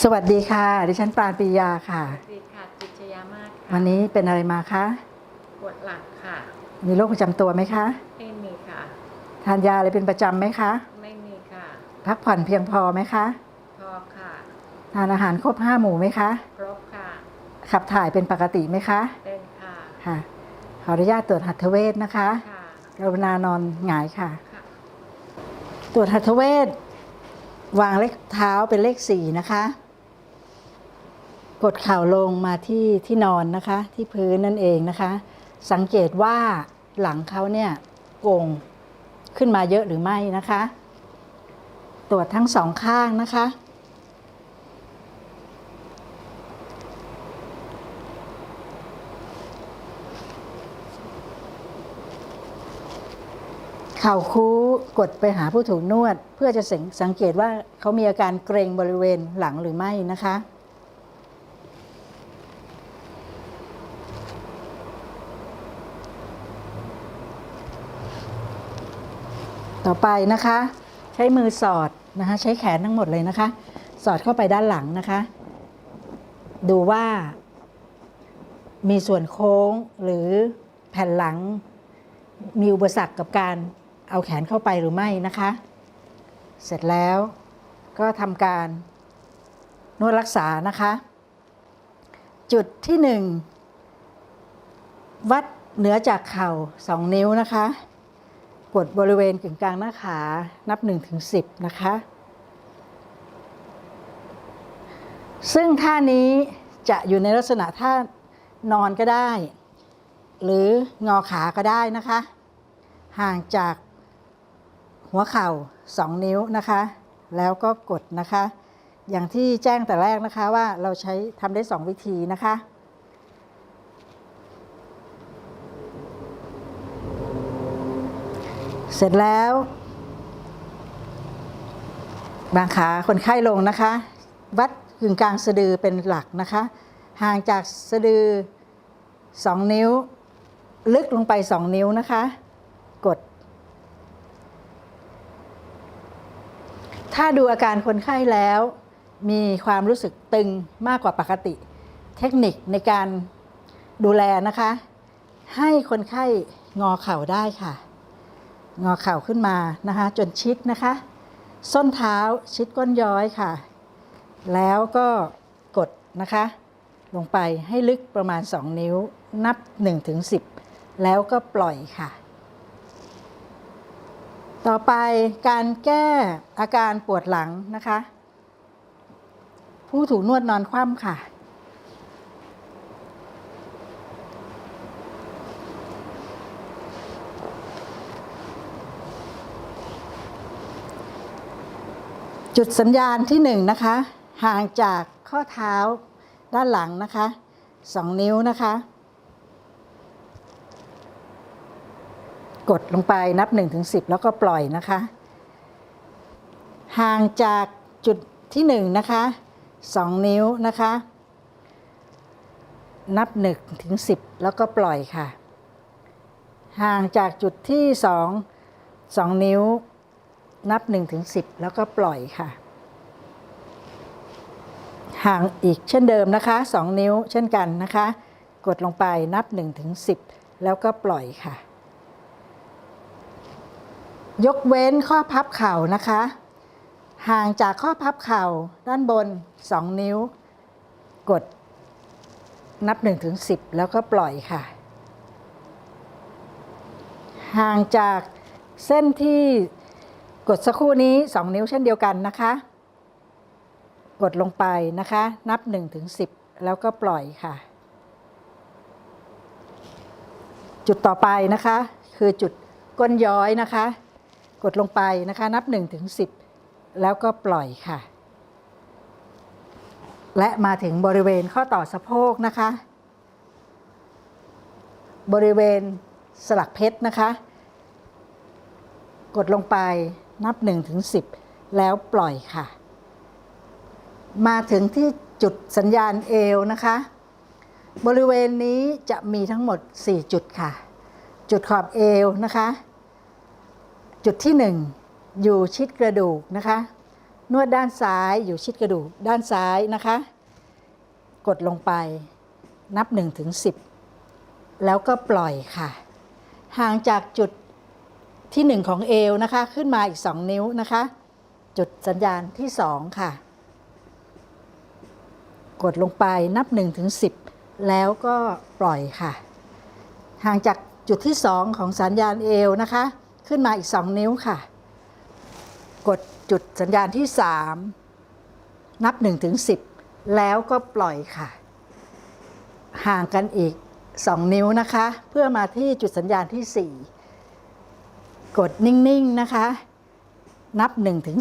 สวัสดีค่ะ ดิฉันปราณปรียาค่ะสวัสดีค่ะกิจยามากค่ะวันนี้เป็นอะไรมาคะปวดหลังค่ะ มีโรคประจำตัวไหมคะไม่มีค่ะ ทานยาอะไรเป็นประจำไหมคะ ไม่มีค่ะ พักผ่อนเพียงพอไหมคะพอค่ะ ทานอาหารครบห้าหมู่ไหมคะครบค่ะ ขับถ่ายเป็นปกติไหมคะเป็นค่ะค่ะ ขออนุญาตตรวจหัตถเวชนะคะค่ะกรุณานอนหงายค่ะ ค่ะตรวจหัตถเวชวางเลขเท้าเป็นเลขสี่นะคะ กดเข่าลงมาที่ที่นอนนะคะ ที่พื้นนั่นเองนะคะ สังเกตว่าหลังเขาเนี่ยโก่งขึ้นมาเยอะหรือไม่นะคะ ตรวจทั้งสองข้างนะคะ เข่าคู้กดไปหาผู้ถูกนวด เพื่อจะสังสังเกตว่าเขามีอาการเกร็งบริเวณหลังหรือไม่นะคะ ต่อไปนะคะ ใช้มือสอดนะคะใช้แขนทั้งหมดเลยนะคะ สอดเข้าไปด้านหลังนะคะ ดูว่ามีส่วนโค้งหรือแผ่นหลัง มีอุปสรรคกับการเอาแขนเข้าไปหรือไม่นะคะ เสร็จแล้วก็ทำการนวดรักษานะคะ จุดที่หนึ่งวัดเหนือจากเข่าสองนิ้วนะคะ กดบริเวณกึ่งกลางหน้าขา นับ1ถึง10 นะคะ ซึ่งท่านี้จะอยู่ในลักษณะท่านอนก็ได้ หรืองอขาก็ได้นะคะ ห่างจากหัวเข่า 2 นิ้วนะคะ แล้วก็กดนะคะ อย่างที่แจ้งแต่แรกนะคะว่าเราใช้ทำได้ 2 วิธีนะคะ เสร็จแล้วบางขาคนไข้ลงนะคะ วัดกึ่งกลางสะดือเป็นหลักนะคะ ห่างจากสะดือ 2 นิ้ว ลึกลงไป 2 นิ้วนะคะ กด ถ้าดูอาการคนไข้แล้ว มีความรู้สึกตึงมากกว่าปกติ เทคนิคในการดูแลนะคะ ให้คนไข้งอเข่าได้ค่ะ งอเข่าขึ้นมานะคะจนชิดนะคะ ส้นเท้าชิดก้นย้อยค่ะ แล้วก็กดนะคะ ลงไปให้ลึกประมาณ 2 นิ้วนับ1ถึง10 แล้วก็ปล่อยค่ะ ต่อไปการแก้อาการปวดหลังนะคะ ผู้ถูกนวดนอนคว่ำค่ะ จุดสัญญาณที่หนึ่งนะคะ ห่างจากข้อเท้าด้านหลังนะคะสองนิ้วนะคะ กดลงไปนับ1นถึงสิแล้วก็ปล่อยนะคะ ห่างจากจุดที่1นงนะคะ 2 นิ้วนะคะ นับ1ถึง10 แล้วก็ปล่อยค่ะ ห่างจากจุดที่ 2 2 นิ้ว นับ1ถึง10 แล้วก็ปล่อยค่ะ ห่างอีกเช่นเดิมนะคะ 2 นิ้วเช่นกันนะคะ กดลงไปนับ1ถึง10 แล้วก็ปล่อยค่ะ ยกเว้นข้อพับเข่านะคะ ห่างจากข้อพับเข่าด้านบน 2 นิ้ว กดนับ1ถึง10 แล้วก็ปล่อยค่ะ ห่างจากเส้นที่ กดสักครู่นี้ 2 นิ้วเช่นเดียวกันนะคะ กดลงไปนะคะ นับ1ถึง10 แล้วก็ปล่อยค่ะ จุดต่อไปนะคะ คือจุดก้นย้อยนะคะ กดลงไปนะคะ นับ1ถึง10 แล้วก็ปล่อยค่ะ และมาถึงบริเวณข้อต่อสะโพกนะคะ บริเวณสลักเพชรนะคะ กดลงไป นับ1ถึง10 แล้วปล่อยค่ะ มาถึงที่จุดสัญญาณเอวนะคะ บริเวณนี้จะมีทั้งหมด 4 จุดค่ะ จุดขอบเอวนะคะ จุดที่ 1 อยู่ชิดกระดูกนะคะ นวดด้านซ้ายอยู่ชิดกระดูกด้านซ้ายนะคะ กดลงไปนับ1ถึง10 แล้วก็ปล่อยค่ะ ห่างจากจุด ที่ 1 ของเอวนะคะ ขึ้นมาอีก 2 นิ้วนะคะ จุดสัญญาณที่ 2 ค่ะ กดลงไปนับ1ถึง10 แล้วก็ปล่อยค่ะ ห่างจากจุดที่ 2 ของสัญญาณเอวนะคะ ขึ้นมาอีก 2 นิ้วค่ะ กดจุดสัญญาณที่ 3 นับ1ถึง10 แล้วก็ปล่อยค่ะ ห่างกันอีก 2 นิ้วนะคะ เพื่อมาที่จุดสัญญาณที่ 4 กดนิ่งๆนะคะ นับ1ถึง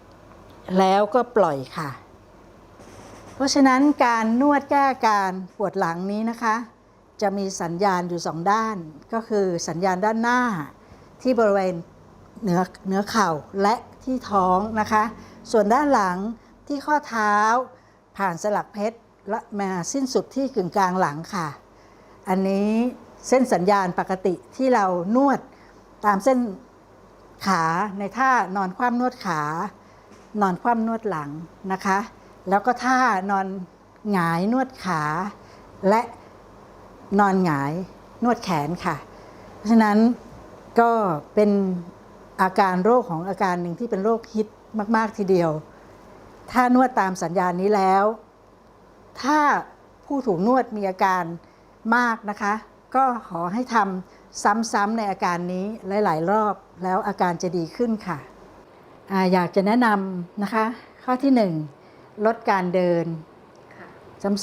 10 แล้วก็ปล่อยค่ะ เพราะฉะนั้นการนวดแก้อาการปวดหลังนี้นะคะ จะมีสัญญาณอยู่สองด้าน ก็คือสัญญาณด้านหน้าที่บริเวณเหนือเหนือเข่าและที่ท้องนะคะ ส่วนด้านหลังที่ข้อเท้าผ่านสลักเพชรและมาสิ้นสุดที่กึ่งกลางหลังค่ะ อันนี้เส้นสัญญาณปกติที่เรานวด ตามเส้นขาในท่านอนคว่ำนวดขา นอนคว่ำนวดหลังนะคะ แล้วก็ท่านอนหงายนวดขา และนอนหงายนวดแขนค่ะ เพราะฉะนั้นก็เป็นอาการโรคของอาการหนึ่งที่เป็นโรคฮิตมาก ๆ ทีเดียว ถ้านวดตามสัญญาณนี้แล้ว ถ้าผู้ถูกนวดมีอาการมากนะคะ ก็ขอให้ทำซ้ำๆในอาการนี้หลาย ๆ รอบแล้วอาการจะดีขึ้นค่ะออยากจะแนะนำนะคะ ข้อที่หนึ่งลดการเดิน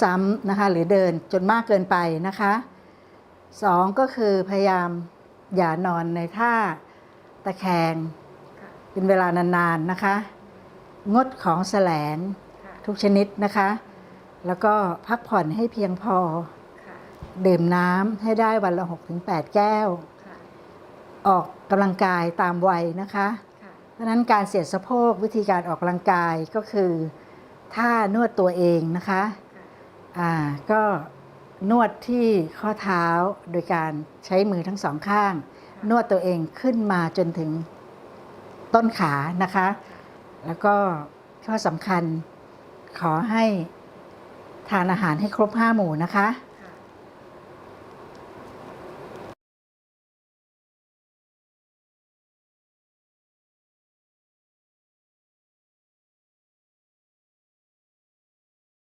ซ้ำๆนะคะหรือเดินจนมากเกินไปนะคะสองก็คือพยายามอย่านอนในท่าตะแคงเป็นเวลานานๆนะคะ งดของแสลงทุกชนิดนะคะ แล้วก็พักผ่อนให้เพียงพอ ดื่มน้ำให้ได้วันละ 6-8 แก้ว ค่ะออกกำลังกายตามวัยนะคะ ค่ะ เพราะฉะนั้นการเสียดสะโพกวิธีการออกกำลังกายก็คือท่านวดตัวเองนะคะค่ะอ่าก็นวดที่ข้อเท้าโดยการใช้มือทั้งสองข้าง นวดตัวเองขึ้นมาจนถึงต้นขานะคะ แล้วก็ข้อสำคัญขอให้ทานอาหารให้ครบห้าหมู่นะคะ